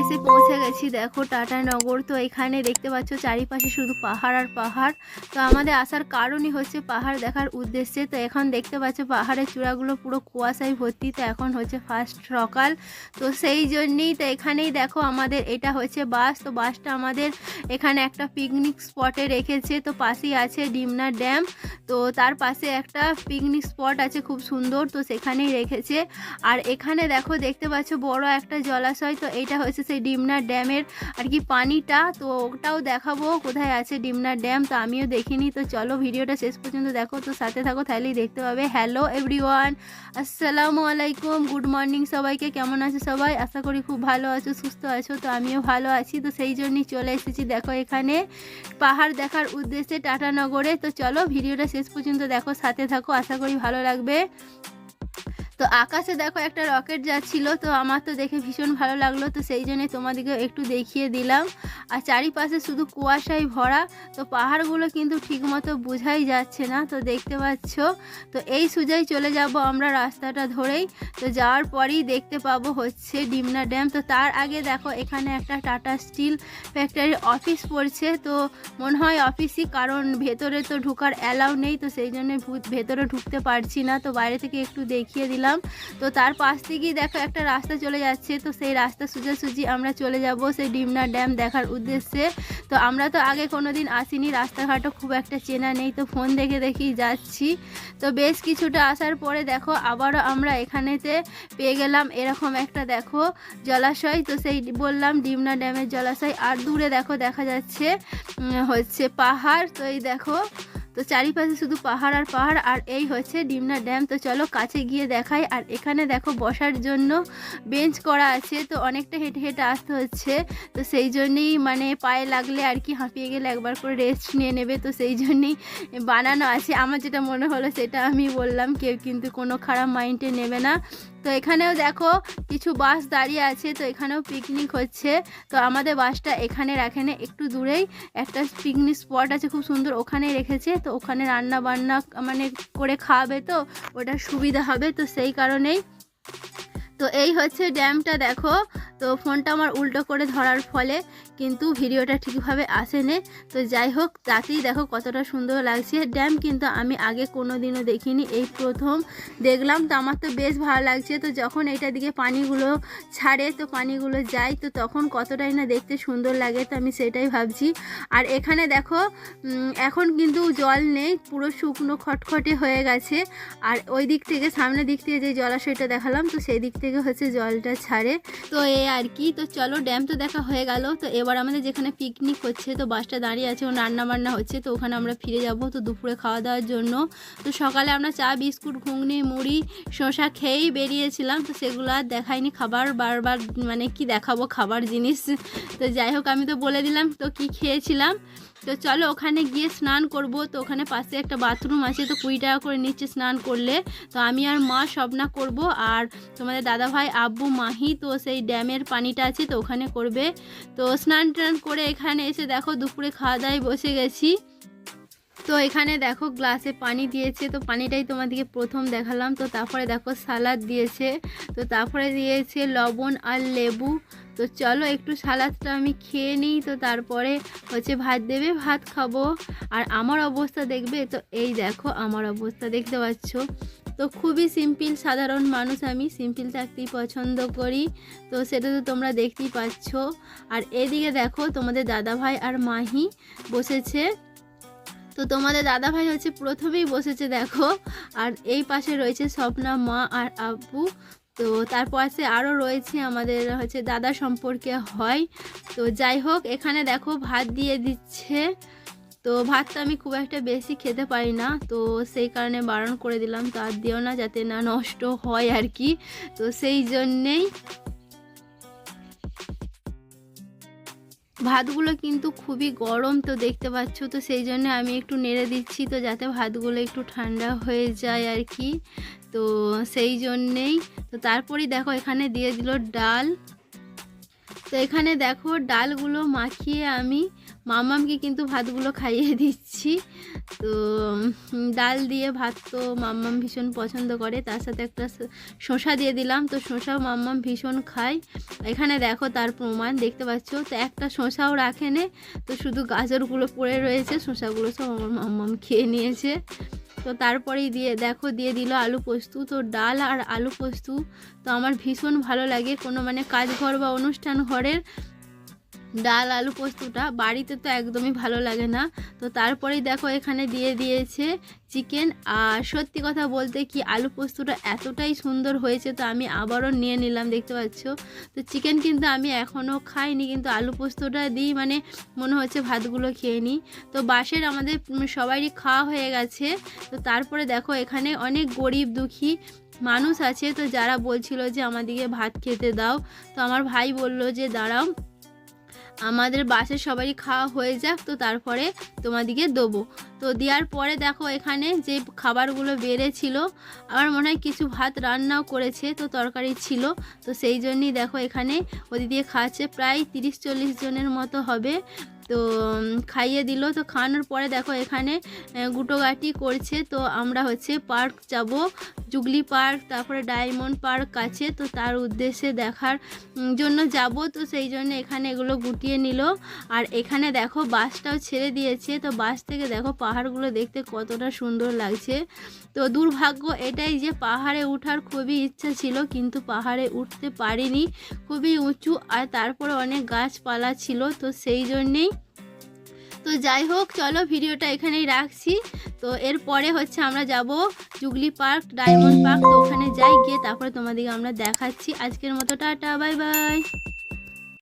এসে পৌঁছে গেছি। দেখো, টাটা নগর তো এখানে দেখতে পাচ্ছ, চারিপাশে শুধু পাহাড় আর পাহাড়। তো আমাদের আসার কারণই হচ্ছে পাহাড় দেখার উদ্দেশ্যে। তো এখন দেখতে পাচ্ছ, পাহাড়ের চূড়াগুলো পুরো কুয়াশায় ভর্তি। তো এখন হচ্ছে ফার্স্ট সকাল। তো সেই জন্যেই তো এখানেই দেখো আমাদের এটা হচ্ছে বাস। তো বাসটা আমাদের এখানে একটা পিকনিক স্পটে রেখেছে। তো পাশেই আছে ডিমনা ড্যাম। তো তার পাশে একটা পিকনিক স্পট আছে খুব সুন্দর। তো সেখানেই রেখেছে। আর এখানে দেখো, দেখতে পাচ্ছ বড় একটা জলাশয়। তো এইটা হচ্ছে সেই ডিমনা ড্যামের আর কি পানিটা, তো ওটাও দেখাবো কোথায় আছে ডিমনা ড্যাম, তো আমিও দেখিনি। তো চলো ভিডিওটা শেষ পর্যন্ত দেখো, তো সাথে থাকো তাহলেই দেখতে পাবে। হ্যালো এভরিওয়ান আসসালামু আলাইকুম গুড মর্নিং সবাইকে, কেমন আছে সবাই? আশা করি খুব ভালো আছো, সুস্থ আছো, তো আমিও ভালো আছি। তো সেই জন্যই চলে এসেছি, দেখো এখানে পাহাড় দেখার উদ্দেশ্যে টাটানগরে তো চলো ভিডিওটা শেষ পর্যন্ত দেখো, সাথে থাকো, আশা করি ভালো লাগবে। তো আকাশে দেখো একটা রকেট যাচ্ছিল, তো আমার তো দেখে ভীষণ ভালো লাগল, তো সেই জন্যে তোমাদেরকে একটু দেখিয়ে দিলাম। আর চারিপাশে শুধু কুয়াশায় ভরা, তো পাহাড়গুলো কিন্তু ঠিকমতো বোঝাই যাচ্ছে না, তো দেখতে পাচ্ছ। তো এই সুজাই চলে যাব আমরা রাস্তাটা ধরেই, তো যাওয়ার পরেই দেখতে পাবো হচ্ছে ডিমনা ড্যাম। তো তার আগে দেখো এখানে একটা টাটা স্টিল ফ্যাক্টরির অফিস পড়ছে, তো মনে হয় অফিসই, কারণ ভেতরে তো ঢোকার অ্যালাউ নেই, তো সেই জন্য ভেতরে ঢুকতে পারছি না। তো বাইরে থেকে একটু দেখিয়ে দিলাম। তো তার পাশ থেকেই দেখো একটা রাস্তা চলে যাচ্ছে। তো সেই রাস্তা সোজাসুজি আমরা চলে যাব সেই ডিমনা ড্যাম দেখার উদ্দেশ্যে। তো আমরা তো আগে কোনো দিন আসিনি, রাস্তাঘাটও খুব একটা চেনা নেই। তো ফোন দেখে দেখেই যাচ্ছি। তো বেশ কিছুটা আসার পরে দেখো আবারও আমরা এখানেতে পেয়ে গেলাম এরকম একটা দেখো জলাশয়। তো সেই বললাম ডিমনা ড্যামের জলাশয়। আর দূরে দেখো দেখা যাচ্ছে হচ্ছে পাহাড়। তো এই দেখো তো চারিপাশে শুধু পাহাড় আর পাহাড়, আর এই হচ্ছে ডিমনা ড্যাম। তো চলো কাছে গিয়ে দেখাই, আর এখানে দেখো বসার জন্য বেঞ্চ করা আছে, তো অনেকটা হেঁটে হেঁটে আসতে হচ্ছে। তো সেই জন্যেই মানে পায়ে লাগলে আর কি হাঁপিয়ে গেলে একবার করে রেস্ট নিয়ে নেবে। তো সেই জন্যেই বানানো আছে। আমার যেটা মনে হলো সেটা আমি বললাম, কেউ কিন্তু কোনো খারাপ মাইন্ডে নেবে না। তো এখানেও দেখো কিছু বাস দাঁড়িয়ে আছে, তো এখানেও পিকনিক হচ্ছে। তো আমাদের বাসটা এখানে রাখেনে, একটু দূরেই একটা পিকনিক স্পট আছে খুব সুন্দর ওখানে রেখেছে। তো ওখানে রান্না বান্না মানে করে খাওয়াবে তো, ওটা সুবিধা হবে। তো সেই কারণেই তো এই হচ্ছে ড্যামটা দেখো। তো ফোনটা আমার উল্টো করে ধরার ফলে কিন্তু ভিডিওটা ঠিকভাবে আসেনি। তো যাই হোক, তাতেই দেখো কতটা সুন্দর লাগছে। ড্যাম কিন্তু আমি আগে কোনো দিনও দেখিনি, এই প্রথম দেখলাম। তো আমার তো বেশ ভালো লাগছে। তো যখন এইটার দিকে পানিগুলো ছাড়ে, তো পানিগুলো যায়, তো তখন কতটাই না দেখতে সুন্দর লাগে, তো আমি সেটাই ভাবছি। আর এখানে দেখো এখন কিন্তু জল নেই, পুরো শুকনো খটখটে হয়ে গেছে। আর ওই দিক থেকে, সামনের দিক থেকে যে জলাশয়টা দেখালাম, তো সেই দিক থেকে হচ্ছে জলটা ছাড়ে। তো এই আর কি, তো চলো ড্যাম তো দেখা হয়ে গেল। তো এবার আমাদের যেখানে পিকনিক হচ্ছে, তো বাসটা দাঁড়িয়ে আছে ও রান্না বান্না হচ্ছে, তো ওখানে আমরা ফিরে যাব তো দুপুরে খাওয়া দাওয়ার জন্য। তো সকালে আমরা চা, বিস্কুট, ঘুগনি, মুড়ি, শসা খেয়েই বেরিয়েছিলাম। তো সেগুলো আর দেখাইনি, খাবার বারবার মানে কি দেখাবো খাবার জিনিস। তো যাই হোক, আমি তো বলে দিলাম তো কি খেয়েছিলাম। তো চলো ওখানে গিয়ে স্নান করব। তো ওখানে পাশে একটা বাথরুম আছে, তো কুড়ি টাকা করে নিচ্ছে স্নান করলে। তো আমি আর মা স্বপ্না করব আর তোমাদের দাদা ভাই, আব্বু, মাহি, তো সেই ড্যামের পানিটা আছে, তো ওখানে করবে। তো স্নান টান করে এখানে এসে দেখো দুপুরে খাওয়া দাওয়ায় বসে গেছি। তো এখানে দেখো গ্লাসে পানি দিয়েছে, তো পানিটাই তোমাদেরকে প্রথম দেখালাম। তো তারপরে দেখো সালাদ দিয়েছে, তো তারপরে দিয়েছে লবণ আর লেবু। তো চলো একটু সালাদটা আমি খেয়ে নিই, তো তারপরে হচ্ছে ভাত দেবে, ভাত খাব। আর আমার অবস্থা দেখবে, তো এই দেখো আমার অবস্থা দেখতে পাচ্ছ। তো খুবই সিম্পল, সাধারণ মানুষ আমি, সিম্পল থাকতেই পছন্দ করি। তো সেটা তো তোমরা দেখতেই পাচ্ছ। আর এদিকে দেখো তোমাদের দাদা ভাই আর মাহি বসেছে। তো তোমাদের দাদা ভাই হচ্ছে প্রথমেই বসেছে, দেখো। আর এই পাশে রয়েছে স্বপ্না, মা আর আব্বু। তো তার পাশে আরও রয়েছে আমাদের হচ্ছে দাদা সম্পর্কে হয়। তো যাই হোক, এখানে দেখো ভাত দিয়ে দিচ্ছে। তো ভাতটা আমি খুব একটা বেশি খেতে পারি না। তো সেই কারণে বারণ করে দিলাম। তো আর দিও না যাতে না নষ্ট হয় আর কি। তো সেই জন্যেই ভাতগুলো কিন্তু খুবই গরম তো দেখতে পাচ্ছ, তো সেই জন্য আমি একটু নেড়ে দিচ্ছি, তো যাতে ভাতগুলো একটু ঠান্ডা হয়ে যায় আর কি। তো সেই জন্যেই, তো তারপরেই দেখো এখানে দিয়ে দিল ডাল। তো এখানে দেখো ডালগুলো মাখিয়ে আমি মামামকে কিন্তু ভাতগুলো খাইয়ে দিচ্ছি। তো ডাল দিয়ে ভাত তো মাম্মাম ভীষণ পছন্দ করে, তার সাথে একটা শসা দিয়ে দিলাম। তো শসাও মাম্মাম ভীষণ খায়। এখানে দেখো তার প্রমাণ, দেখতে পাচ্ছ? তো একটা শসাও রাখেনে তো শুধু গাজরগুলো পড়ে রয়েছে, শসাগুলো সব আমার মাম্মাম খেয়ে নিয়েছে। তো তারপরেই দিয়ে, দেখো, দিয়ে দিল আলু পোস্ত। তো ডাল আর আলু পোস্ত তো আমার ভীষণ ভালো লাগে। কোনো মানে কাজ ঘর বা অনুষ্ঠান ঘরের ডাল আলু পোস্তটা বাড়িতে তো একদমই ভালো লাগে না। তো তারপরেই দেখো এখানে দিয়ে দিয়েছে চিকেন। আর সত্যি কথা বলতে কি আলু পোস্তটা এতটাই সুন্দর হয়েছে তো আমি আবারও নিয়ে নিলাম, দেখতে পাচ্ছ? তো চিকেন কিন্তু আমি এখনও খাইনি, কিন্তু আলু পোস্তটা দিই মানে মনে হচ্ছে ভাতগুলো খেয়ে নিই। তো বাসের আমাদের সবারই খাওয়া হয়ে গেছে। তো তারপরে দেখো এখানে অনেক গরিব দুঃখী মানুষ আছে, তো যারা বলছিল যে আমাদেরকে ভাত খেতে দাও। তো আমার ভাই বলল যে, দাঁড়াও। আমাদের বাসে সবারই খাওয়া হয়ে যাক, তো তারপরে তোমাদিকে দেবো। তো দেওয়ার পরে দেখো এখানে যে খাবারগুলো বেড়েছিল, আমার মনে হয় কিছু ভাত রান্নাও করেছে, তো তরকারি ছিল। তো সেই জন্যই দেখো এখানে ওদি দিয়ে খাচ্ছে, প্রায় তিরিশ চল্লিশ জনের মতো হবে। তো খাইয়ে দিল। তো খাওয়ানোর পরে দেখো এখানে গুটোগাটি করছে। তো আমরা হচ্ছে পার্ক যাব। জুগলি পার্ক, তারপরে ডায়মন্ড পার্ক আছে, তো তার উদ্দেশ্যে দেখার জন্য যাব। তো সেই জন্য এখানে এগুলো গুটিয়ে নিল। আর এখানে দেখো বাসটাও ছেড়ে দিয়েছে। তো বাস থেকে দেখো পাহাড়গুলো দেখতে কতটা সুন্দর লাগছে। তো দুর্ভাগ্য এটাই যে পাহাড়ে ওঠার খুবই ইচ্ছা ছিল, কিন্তু পাহাড়ে উঠতে পারিনি। খুবই উঁচু আর তারপরে অনেক গাছপালা ছিল, তো সেই জন্যেই। তো যাই হোক, চলো ভিডিওটা এখানেই রাখছি। তো এরপরে হচ্ছে আমরা যাব জুগলি পার্ক, ডায়মন্ড পার্ক, তো ওখানে যাই, গিয়ে তারপরে তোমাদেরকে আমরা দেখাচ্ছি। আজকের মতো টাটা, বাই বাই।